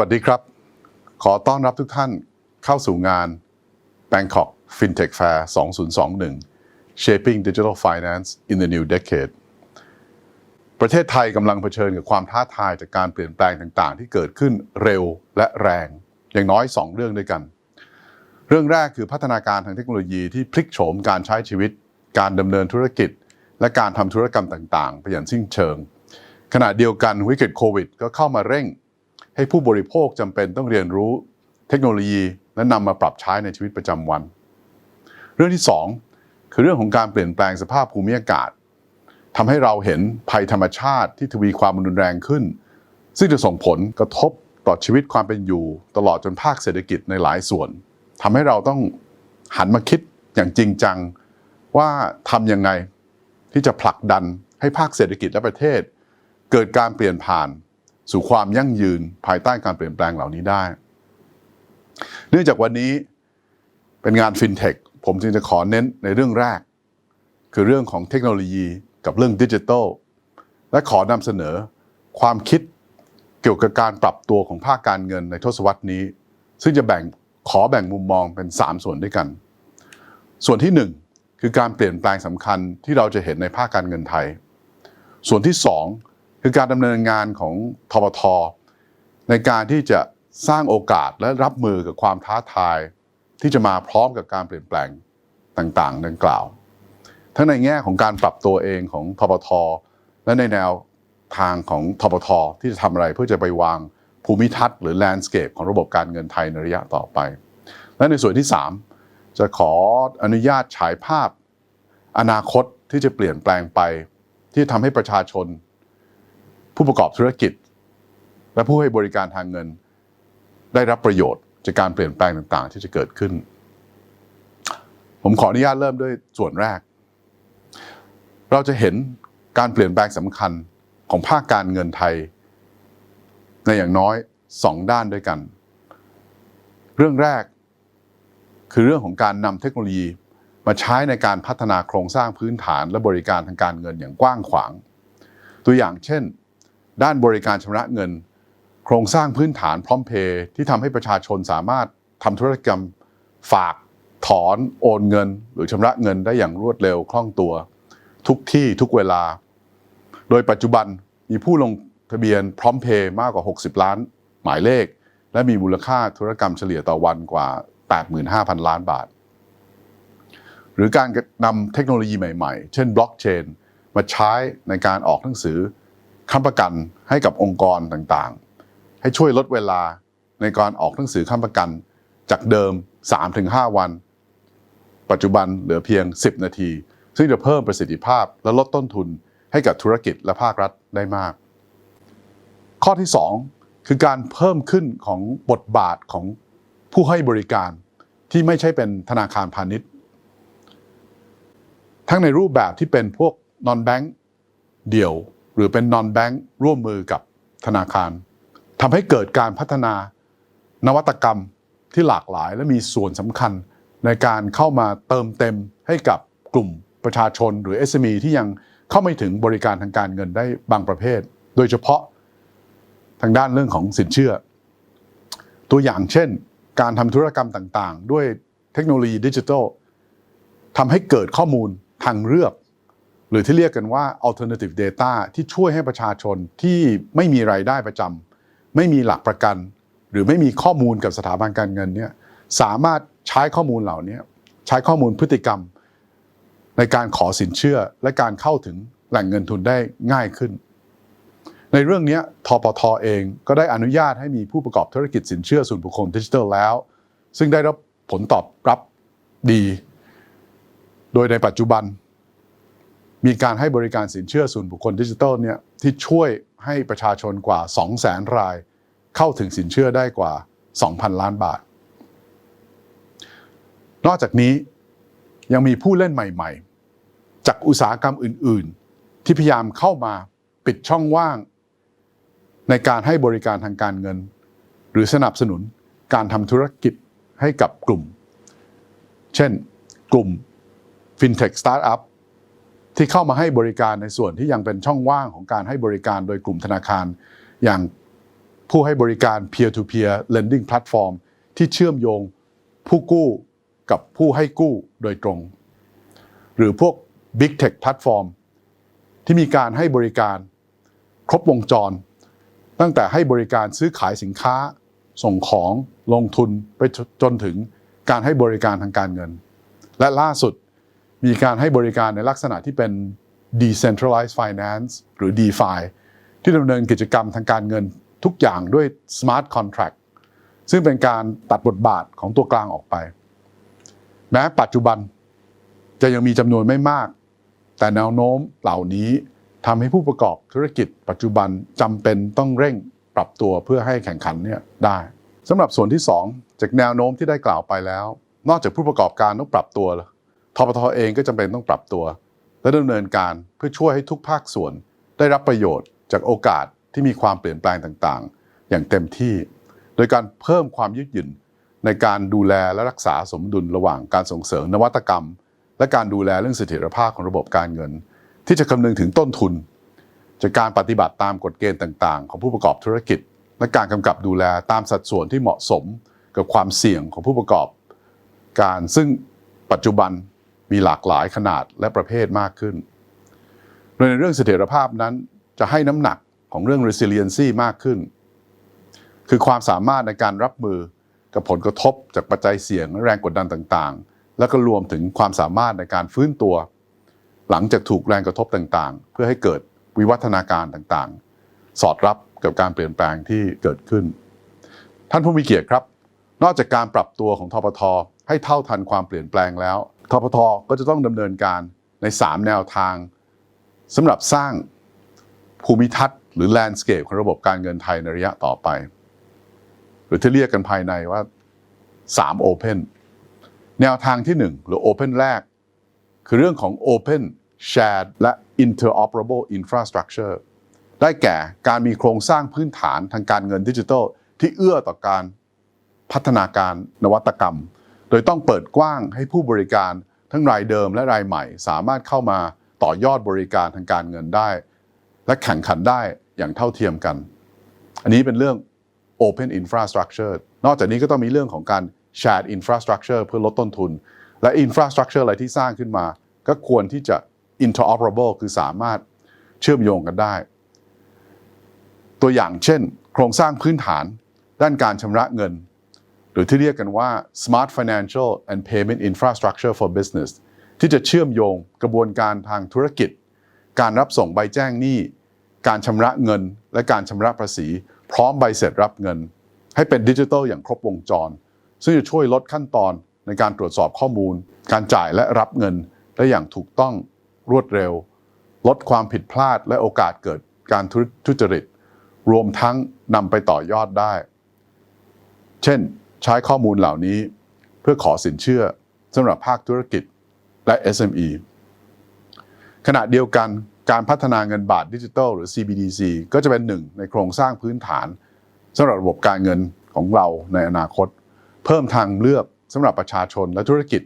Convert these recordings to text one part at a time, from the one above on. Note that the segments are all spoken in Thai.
วัสดีครับ ขอต้อนรับทุกท่านเข้าสู่งาน Bangkok FinTech Fair 2021 Shaping Digital Finance in the New Decade ประเทศไทยกำลังเผชิญกับความท้าทายจากการเปลี่ยนแปลงต่างๆ ที่เกิดขึ้นเร็วและแรง อย่างน้อย 2 เรื่องด้วยกัน เรื่องแรกคือพัฒนาการทางเทคโนโลยีที่พลิกโฉมการใช้ชีวิต การดำเนินธุรกิจ และการทำธุรกรรมต่างๆ ไปอย่างสิ้นเชิง ขณะเดียวกันวิกฤตโควิด ก็เข้ามาเร่ง ให้ผู้บริโภคจำเป็นต้องเรียนรู้เทคโนโลยีและนำมาปรับใช้ในชีวิตประจำวัน เรื่องที่ 2 คือเรื่องของการเปลี่ยนแปลงสภาพภูมิอากาศทำให้เราเห็นภัยธรรมชาติที่ทวีความรุนแรงขึ้น ซึ่งจะส่งผลกระทบต่อชีวิตความเป็นอยู่ ตลอดจนภาคเศรษฐกิจในหลายส่วนทำให้เราต้องหันมาคิดอย่างจริงจังว่าทำยังไงที่จะผลักดันให้ภาคเศรษฐกิจและประเทศ เกิดการเปลี่ยนผ่าน สู่ความยั่งยืนภายใต้การเปลี่ยนแปลงเหล่านี้ได้ เนื่องจากวันนี้เป็นงานฟินเทคผมจึงจะขอเน้นในเรื่องแรก คือเรื่องของเทคโนโลยีกับเรื่องดิจิทัลและขอนำเสนอความคิดเกี่ยวกับการปรับตัวของภาคการเงินในทศวรรษนี้ ซึ่งจะแบ่งขอแบ่งมุมมองเป็น 3 ส่วนด้วยกัน ส่วนที่ 1 คือการเปลี่ยนแปลงสำคัญที่เราจะเห็นในภาคการเงินไทย ส่วนที่ 2 คือการดำเนินงานของทบท ในการที่จะสร้างโอกาสและรับมือกับความท้าทาย ที่จะมาพร้อมกับการเปลี่ยนแปลงต่างๆ ดังกล่าว ทั้งในแง่ของการปรับตัวเองของทบท และในแนวทางของทบท ที่จะทำอะไรเพื่อจะไปวางภูมิทัศน์หรือแลนด์สเคปของระบบการเงินไทยในระยะต่อไป และในส่วนที่ 3 จะขออนุญาตฉายภาพ อนาคตที่จะเปลี่ยนแปลงไป ที่ทำให้ประชาชน ผู้ประกอบธุรกิจ และผู้ให้บริการทางเงิน ได้รับประโยชน์จากการเปลี่ยนแปลงต่างๆ ที่จะเกิดขึ้น ผมขออนุญาตเริ่มด้วยส่วนแรก เราจะเห็นการเปลี่ยนแปลงสำคัญของภาคการเงินไทย ในอย่างน้อยสองด้านด้วยกัน เรื่องแรกคือเรื่องของการนำเทคโนโลยีมาใช้ในการพัฒนาโครงสร้างพื้นฐานและบริการทางการเงินอย่างกว้างขวาง ตัวอย่างเช่น ด้านบริการชำระเงิน โครงสร้างพื้นฐานพร้อมเพย์ที่ทำให้ประชาชนสามารถทำธุรกรรมฝากถอนโอนเงิน หรือชำระเงินได้อย่างรวดเร็วคล่องตัว ทุกที่ทุกเวลา โดยปัจจุบันมีผู้ลงทะเบียนพร้อมเพย์มากกว่า 60 ล้าน หมายเลข และมีมูลค่าธุรกรรมเฉลี่ยต่อวันกว่า 85,000 ล้านบาท หรือการนำเทคโนโลยีใหม่ๆ เช่นบล็อกเชนมาใช้ในการออกหนังสือ ค้ำประกันให้กับองค์กรต่างๆ ให้ช่วยลดเวลาในการออกหนังสือค้ำประกันจากเดิม 3-5 วัน ปัจจุบันเหลือเพียง 10 นาที ซึ่งจะเพิ่มประสิทธิภาพและลดต้นทุนให้กับธุรกิจและภาครัฐได้มาก ข้อที่ 2 คือการเพิ่มขึ้นของบทบาทของผู้ให้บริการที่ไม่ใช่เป็นธนาคารพาณิชย์ ทั้งในรูปแบบที่เป็นพวก non bank เดี่ยว รือเป็น non bank ร่วมมือกับธนาคารทำให้เกิดการพัฒนานวัตกรรมที่หลากหลาย และมีส่วนสำคัญในการเข้ามาเติมเต็มให้กับกลุ่มประชาชนหรือ SME ที่ยังเข้าไม่ถึงบริการทางการเงินได้บางประเภท โดยเฉพาะทางด้านเรื่องของสินเชื่อ ตัวอย่างเช่น การทำธุรกรรมต่างๆ ด้วยเทคโนโลยีดิจิทัลทำให้เกิดข้อมูลทางเลือก หรือที่เรียกกันว่า alternative data ที่ช่วยให้ประชาชนที่ไม่มีรายได้ประจำไม่มีหลักประกัน หรือไม่มีข้อมูลกับสถาบันการเงินเนี่ยสามารถใช้ข้อมูลเหล่านี้ใช้ข้อมูลพฤติกรรม ในการขอสินเชื่อและการเข้าถึงแหล่งเงินทุนได้ง่ายขึ้น ในเรื่องนี้ทปทเองก็ได้อนุญาตให้มีผู้ประกอบธุรกิจสินเชื่อส่วนบุคคลดิจิทัลแล้ว ซึ่งได้รับผลตอบรับดี โดยในปัจจุบัน มีการให้บริการสินเชื่อส่วนบุคคลดิจิทัลเนี่ยที่ช่วยให้ประชาชนกว่า 200,000ราย เข้าถึงสินเชื่อได้กว่า 2,000 ล้านบาท นอกจากนี้ยังมีผู้เล่นใหม่ๆ จากอุตสาหกรรมอื่น ๆ ที่พยายามเข้ามาปิดช่องว่าง ในการให้บริการทางการเงิน หรือสนับสนุนการทำธุรกิจให้กับกลุ่ม เช่น กลุ่ม FinTech Startup ที่เข้ามาให้บริการในส่วนที่ยังเป็นช่องว่างของการให้บริการโดยกลุ่มธนาคาร อย่างผู้ให้บริการ peer-to-peer lending platform ที่เชื่อมโยงผู้กู้กับผู้ให้กู้โดยตรง หรือพวก big tech platform ที่มีการให้บริการครบวงจร ตั้งแต่ให้บริการซื้อขายสินค้า ส่งของลงทุนไปจนถึงการให้บริการทางการเงิน และล่าสุด มีการให้บริการในลักษณะที่เป็น decentralized finance หรือ DeFi ที่ดำเนินกิจกรรมทางการเงินทุกอย่างด้วย smart contract ซึ่งเป็นการตัดบทบาทของตัวกลางออกไป แม้ปัจจุบันจะยังมีจำนวนไม่มาก แต่แนวโน้มเหล่านี้ทำให้ผู้ประกอบธุรกิจ ปัจจุบันจำเป็นต้องเร่งปรับตัวเพื่อให้แข่งขันเนี่ยได้สำหรับส่วนที่ 2 จากแนวโน้มที่ได้กล่าวไปแล้ว นอกจากผู้ประกอบการต้องปรับตัว ทปทเองก็จำเป็นต้องปรับตัว และดำเนินการเพื่อช่วยให้ทุกภาคส่วน ได้รับประโยชน์จากโอกาสที่มีความเปลี่ยนแปลงต่างๆ อย่างเต็มที่ โดยการเพิ่มความยืดหยุ่นในการดูแลและรักษาสมดุลระหว่างการส่งเสริมนวัตกรรม และการดูแลเรื่องเสถียรภาพของระบบการเงิน ที่จะคำนึงถึงต้นทุน จากการปฏิบัติตามกฎเกณฑ์ต่างๆ ของผู้ประกอบธุรกิจ และการกำกับดูแลตามสัดส่วนที่เหมาะสมกับความเสี่ยงของผู้ประกอบ การซึ่งปัจจุบัน มีหลากหลายขนาดและประเภทมากขึ้น โดยในเรื่องเสถียรภาพนั้นจะให้น้ำหนักของเรื่อง resiliency มากขึ้น คือความสามารถในการรับมือกับผลกระทบจากปัจจัยเสี่ยงและแรงกดดันต่างๆ แล้วก็รวมถึงความสามารถในการฟื้นตัว หลังจากถูกแรงกระทบต่างๆ เพื่อให้เกิดวิวัฒนาการต่างๆ สอดรับกับการเปลี่ยนแปลงที่เกิดขึ้น ท่านผู้มีเกียรติครับ นอกจากการปรับตัวของทปทให้เท่าทันความเปลี่ยนแปลงแล้ว ทปทก็จะต้องดำเนินการใน 3 แนวทางสำหรับสร้างภูมิทัศน์ หรือแลนด์สเคปของระบบการเงินไทยในระยะต่อไป หรือที่เรียกกันภายในว่า3 Open แนวทางที่ 1 หรือ Open แรก คือเรื่องของ Open Shared และ Interoperable Infrastructure ได้แก่การมีโครงสร้างพื้นฐานทางการเงินดิจิทัล ที่เอื้อต่อการพัฒนาการนวัตกรรม โดยต้องเปิดกว้างให้ผู้บริการทั้งรายเดิมและรายใหม่ สามารถเข้ามาต่อยอดบริการทางการเงินได้ และแข่งขันได้อย่างเท่าเทียมกัน อันนี้เป็นเรื่อง Open Infrastructure นอกจากนี้ก็ต้องมีเรื่องของการ Shared Infrastructure เพื่อลดต้นทุน และ Infrastructure อะไรที่สร้างขึ้นมา ก็ควรที่จะ interoperable คือสามารถเชื่อมโยงกันได้ ตัวอย่างเช่น โครงสร้างพื้นฐาน ด้านการชำระเงิน รือที่เรียกกันว่า Smart Financial and Payment Infrastructure for Business ที่จะเชื่อมโยงกระบวนการทางธุรกิจ การรับส่งใบแจ้งหนี้ การชำระเงิน และการชำระภาษี พร้อมใบเสร็จรับเงิน ให้เป็นดิจิทัลอย่างครบวงจร ซึ่งจะช่วยลดขั้นตอนในการตรวจสอบข้อมูล การจ่ายและรับเงินได้อย่างถูกต้องรวดเร็ว ลดความผิดพลาดและโอกาสเกิดการทุจริต รวมทั้งนำไปต่อยอดได้ เช่น ใช้ข้อมูลเหล่านี้ เพื่อขอสินเชื่อสำหรับภาคธุรกิจและ SME ขณะเดียวกันการพัฒนาเงินบาทดิจิทัลหรือ CBDC ก็จะเป็นหนึ่งในโครงสร้างพื้นฐานสำหรับระบบการเงินของเราในอนาคต เพิ่มทางเลือกสำหรับประชาชนและธุรกิจ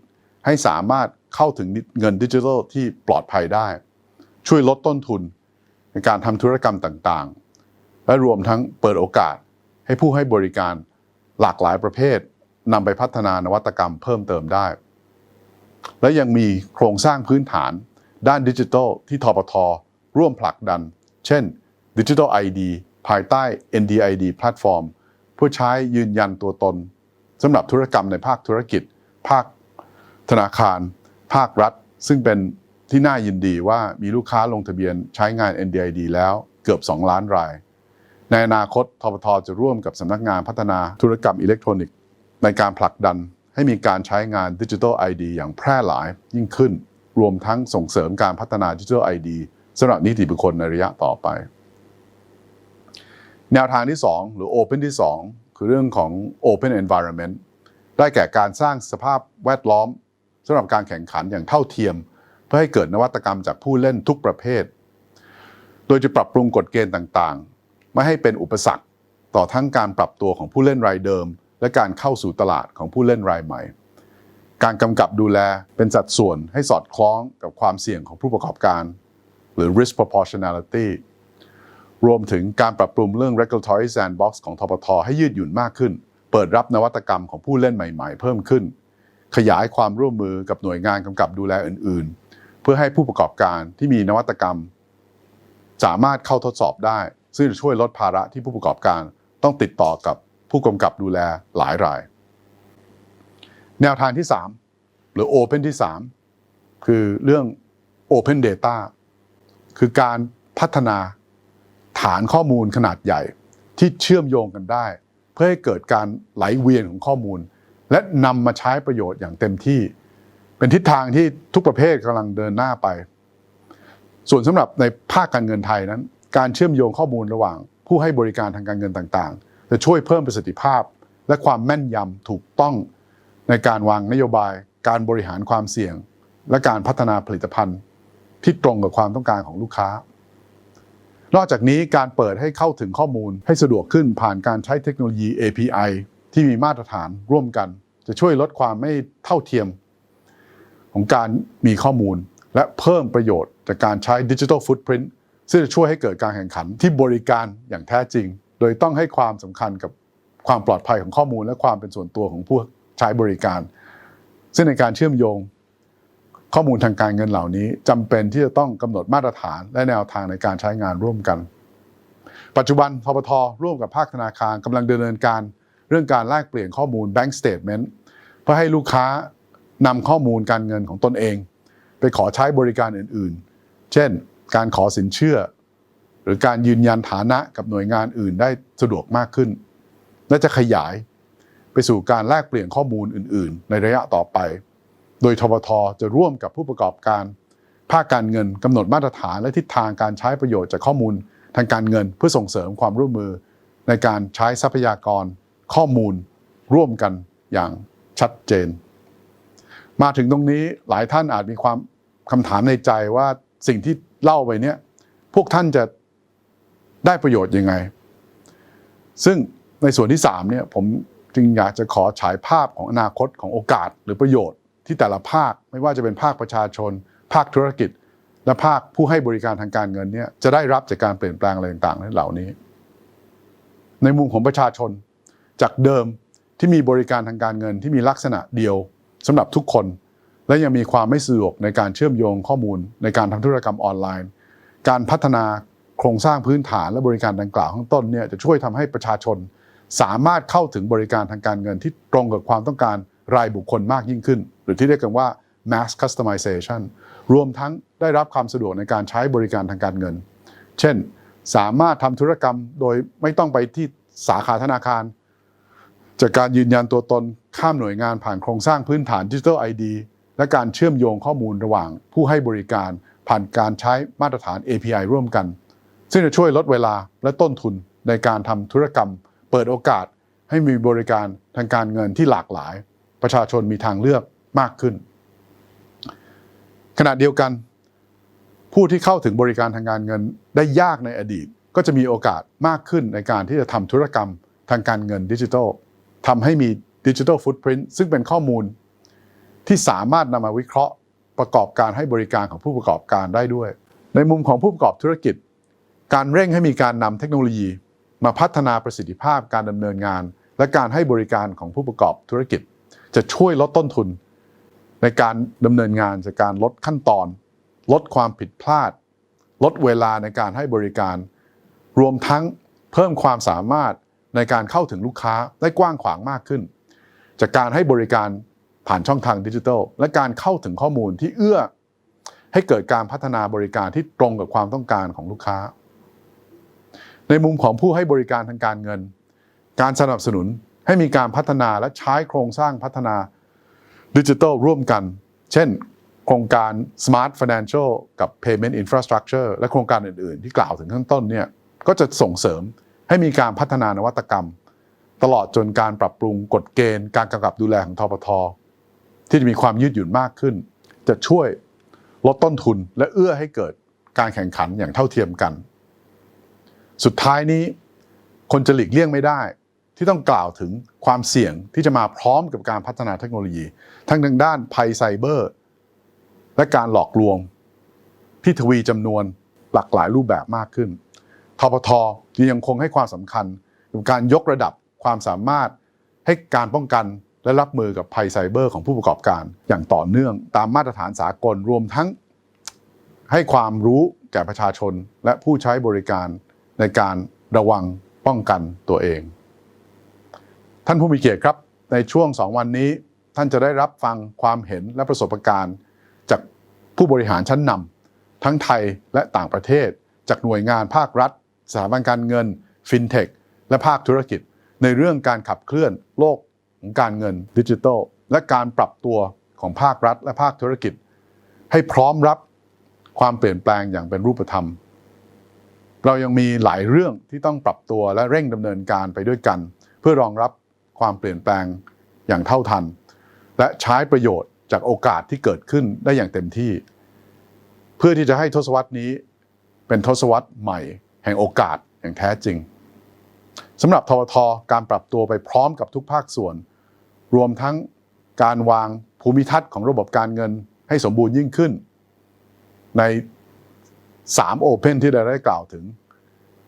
ให้สามารถเข้าถึงเงินดิจิทัลที่ปลอดภัยได้ ช่วยลดต้นทุนในการทำธุรกรรมต่างๆ และรวมทั้งเปิดโอกาสให้ผู้ให้บริการ หลากหลายประเภทนำไปพัฒนานวัตกรรมเพิ่มเติมได้ และยังมีโครงสร้างพื้นฐาน ด้านดิจิทัลที่ทปทร่วมผลักดัน เช่น Digital ID ภายใต้ NDID Platform เพื่อใช้ยืนยันตัวตนสำหรับธุรกรรมในภาคธุรกิจ ภาคธนาคาร ภาครัฐ ซึ่งเป็นที่น่ายินดีว่ามีลูกค้าลงทะเบียนใช้งาน NDID แล้วเกือบ 2 ล้านราย ในอนาคตทบทจะร่วมกับสำนักงานพัฒนาธุรกรรมอิเล็กทรอนิกส์ในการผลักดันให้มีการใช้งาน Digital ID อย่างแพร่หลายยิ่งขึ้น รวมทั้งส่งเสริมการพัฒนา Digital ID สำหรับนิติบุคคลในระยะต่อไป แนวทางที่ 2 หรือ Open ที่ 2 คือเรื่องของ Open Environment ได้แก่การสร้างสภาพแวดล้อมสำหรับการแข่งขันอย่างเท่าเทียม เพื่อให้เกิดนวัตกรรมจากผู้เล่นทุกประเภท โดยจะปรับปรุงกฎเกณฑ์ต่าง ไม่ให้เป็นอุปสรรคต่อทั้งการปรับตัวของผู้เล่นรายเดิม และการเข้าสู่ตลาดของผู้เล่นรายใหม่ การกำกับดูแลเป็นสัดส่วนให้สอดคล้องกับความเสี่ยงของผู้ประกอบการ หรือ risk proportionality รวมถึงการปรับปรุงเรื่อง regulatory sandbox ของทปทให้ยืดหยุ่นมากขึ้น เปิดรับนวัตกรรมของผู้เล่นใหม่ ๆ เพิ่มขึ้น ขยายความร่วมมือกับหน่วยงานกำกับดูแลอื่น ๆ เพื่อให้ผู้ประกอบการที่มีนวัตกรรม สามารถเข้าทดสอบได้ ซึ่งจะช่วยลดภาระที่ผู้ประกอบการต้องติดต่อกับผู้กำกับดูแลหลายราย แนวทางที่ 3 หรือ Open ที่ 3 คือเรื่อง Open Data คือการพัฒนาฐานข้อมูลขนาดใหญ่ที่เชื่อมโยงกันได้ เพื่อให้เกิดการไหลเวียนของข้อมูล และนำมาใช้ประโยชน์อย่างเต็มที่ เป็นทิศทางที่ทุกประเภทกำลังเดินหน้าไป ส่วนสำหรับในภาคการเงินไทยนั้น การเชื่อมโยงข้อมูลระหว่าง ผู้ให้บริการทางการเงินต่างๆ จะช่วยเพิ่มประสิทธิภาพ และความแม่นยำถูกต้องในการวางนโยบาย การบริหารความเสี่ยง และการพัฒนาผลิตภัณฑ์ ที่ตรงกับความต้องการของลูกค้า นอกจากนี้การเปิดให้เข้าถึงข้อมูลให้สะดวกขึ้นผ่านการใช้เทคโนโลยี API ที่มีมาตรฐานร่วมกัน จะช่วยลดความไม่เท่าเทียม ของการมีข้อมูล และเพิ่มประโยชน์จากการใช้ดิจิทัลฟุตพิ i น t ซึ่งจะช่วยให้เกิดการแข่งขันที่บริการอย่างแท้จริง โดยต้องให้ความสำคัญกับความปลอดภัยของข้อมูล และความเป็นส่วนตัวของผู้ใช้บริการ ซึ่งในการเชื่อมโยงข้อมูลทางการเงินเหล่านี้จำเป็นที่จะต้องกำหนดมาตรฐานและแนวทางในการใช้งานร่วมกัน ปัจจุบันทบทร่วมกับภาคธนาคารกำลังดำเนินการเรื่องการแลกเปลี่ยนข้อมูล Bank Statement เพื่อให้ลูกค้านำข้อมูลการเงินของตนเอง ไปขอใช้บริการอื่น ๆ เช่น การขอสินเชื่อ หรือการยืนยันฐานะกับหน่วยงานอื่นได้สะดวกมากขึ้น และจะขยายไปสู่การแลกเปลี่ยนข้อมูลอื่น ๆ ในระยะต่อไป โดยทบทจะร่วมกับผู้ประกอบการ ภาคการเงินกำหนดมาตรฐานและทิศทางการใช้ประโยชน์จากข้อมูลทางการเงินเพื่อส่งเสริมความร่วมมือ ในการใช้ทรัพยากร ข้อมูล ร่วมกันอย่างชัดเจน มาถึงตรงนี้หลายท่านอาจมีความคำถามในใจว่าสิ่งที่ เล่าไปเนี่ยพวกท่านจะได้ประโยชน์ยังไง ซึ่งในส่วนที่3เนี่ยผมจึงอยากจะขอฉายภาพของอนาคตของโอกาสหรือประโยชน์ ที่แต่ละภาคไม่ว่าจะเป็นภาคประชาชน ภาคธุรกิจ และภาคผู้ให้บริการทางการเงินเนี่ยจะได้รับจากการเปลี่ยนแปลงอะไรต่างๆเหล่านี้ ในมุมของประชาชนจากเดิมที่มีบริการทางการเงินที่มีลักษณะเดียวสำหรับทุกคน และยังมีความไม่สะดวกในการเชื่อมโยงข้อมูลในการทำธุรกรรมออนไลน์ การพัฒนาโครงสร้างพื้นฐานและบริการดังกล่าวข้างต้นเนี่ยจะช่วยทำให้ประชาชน สามารถเข้าถึงบริการทางการเงินที่ตรงกับความต้องการรายบุคคลมากยิ่งขึ้น หรือที่เรียกกันว่า mass customization รวมทั้งได้รับความสะดวกในการใช้บริการทางการเงิน เช่น สามารถทำธุรกรรมโดยไม่ต้องไปที่สาขาธนาคาร จากการยืนยันตัวตนข้ามหน่วยงานผ่านโครงสร้างพื้นฐาน Digital ID และการเชื่อมโยงข้อมูลระหว่างผู้ให้บริการผ่านการใช้มาตรฐาน API ร่วมกัน ซึ่งจะช่วยลดเวลาและต้นทุนในการทำธุรกรรม เปิดโอกาสให้มีบริการทางการเงินที่หลากหลาย ประชาชนมีทางเลือกมากขึ้น ขณะเดียวกัน ผู้ที่เข้าถึงบริการทางการเงินได้ยากในอดีต ก็จะมีโอกาสมากขึ้นในการที่จะทำธุรกรรมทางการเงินดิจิทัลทำให้มีดิจิทัลฟุตพิ i นซึ่งเป็นข้อมูล ที่สามารถนำมาวิเคราะห์ประกอบการให้บริการของผู้ประกอบการได้ด้วย ในมุมของผู้ประกอบธุรกิจ การเร่งให้มีการนำเทคโนโลยี มาพัฒนาประสิทธิภาพการดำเนินงาน และการให้บริการของผู้ประกอบธุรกิจ จะช่วยลดต้นทุน ในการดำเนินงานจากการลดขั้นตอน ลดความผิดพลาด ลดเวลาในการให้บริการ รวมทั้งเพิ่มความสามารถในการเข้าถึงลูกค้าได้กว้างขวางมากขึ้น จากการให้บริการ ผ่านช่องทางดิจิทัลและการเข้าถึงข้อมูลที่เอื้อ ให้เกิดการพัฒนาบริการที่ตรงกับความต้องการของลูกค้า ในมุมของผู้ให้บริการทางการเงิน การสนับสนุนให้มีการพัฒนาและใช้โครงสร้างพัฒนาดิจิทัลร่วมกัน เช่น โครงการ Smart Financial กับ Payment Infrastructure และโครงการอื่น ๆ ที่กล่าวถึงข้างต้นเนี่ยก็จะส่งเสริมให้มีการพัฒนานวัตกรรม ตลอดจนการปรับปรุงกฎเกณฑ์ การกำกับดูแลของทปท ที่จะมีความยืดหยุ่นมากขึ้น จะช่วยลดต้นทุนและเอื้อให้เกิดการแข่งขันอย่างเท่าเทียมกัน สุดท้ายนี้ คนจะหลีกเลี่ยงไม่ได้ ที่ต้องกล่าวถึงความเสี่ยงที่จะมาพร้อมกับการพัฒนาเทคโนโลยี ทั้งทางด้านภัยไซเบอร์ และการหลอกลวง ที่ทวีจำนวนหลากหลายรูปแบบมากขึ้นทปทยังคงให้ความสำคัญกับการยกระดับความสามารถให้การป้องกัน และรับมือกับภัยไซเบอร์ของผู้ประกอบการ อย่างต่อเนื่องตามมาตรฐานสากลรวมทั้ง ให้ความรู้แก่ประชาชนและผู้ใช้บริการในการระวังป้องกันตัวเอง ท่านผู้มีเกียรติครับ ในช่วง 2 วันนี้ท่านจะได้รับฟังความเห็นและประสบการณ์จากผู้บริหารชั้นนำทั้งไทยและต่างประเทศ จากหน่วยงานภาครัฐ สถาบันการเงิน ฟินเทค และภาคธุรกิจ ในเรื่องการขับเคลื่อนโลก ของการเงินดิจิทัลและการปรับตัวของภาครัฐ และภาคธุรกิจ ให้พร้อมรับความเปลี่ยนแปลงอย่างเป็นรูปธรรม เรายังมีหลายเรื่องที่ต้องปรับตัวและเร่งดำเนินการไปด้วยกัน เพื่อรองรับความเปลี่ยนแปลงอย่างเท่าทัน และใช้ประโยชน์จากโอกาสที่เกิดขึ้นได้อย่างเต็มที่ เพื่อที่จะให้ทศวรรษนี้เป็นทศวรรษใหม่ แห่งโอกาสอย่างแท้จริงสำหรับทวทการปรับตัวไปพร้อมกับทุกภาคส่วน รวมทั้งการวางภูมิทัศน์ของระบบการเงินให้สมบูรณ์ยิ่งขึ้น ใน3โอเพนที่เราได้กล่าวถึง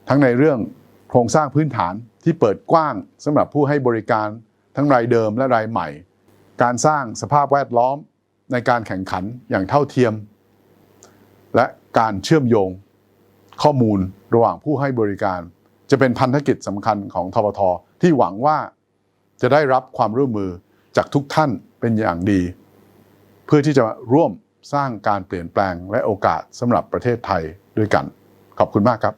ทั้งในเรื่องโครงสร้างพื้นฐานที่เปิดกว้างสำหรับผู้ให้บริการทั้งรายเดิมและรายใหม่ การสร้างสภาพแวดล้อมในการแข่งขันอย่างเท่าเทียม และการเชื่อมโยงข้อมูลระหว่างผู้ให้บริการ จะเป็นพันธกิจสำคัญของทบทที่หวังว่า จะได้รับความร่วมมือจากทุกท่านเป็นอย่างดี เพื่อที่จะร่วมสร้างการเปลี่ยนแปลงและโอกาสสำหรับประเทศไทยด้วยกัน ขอบคุณมากครับ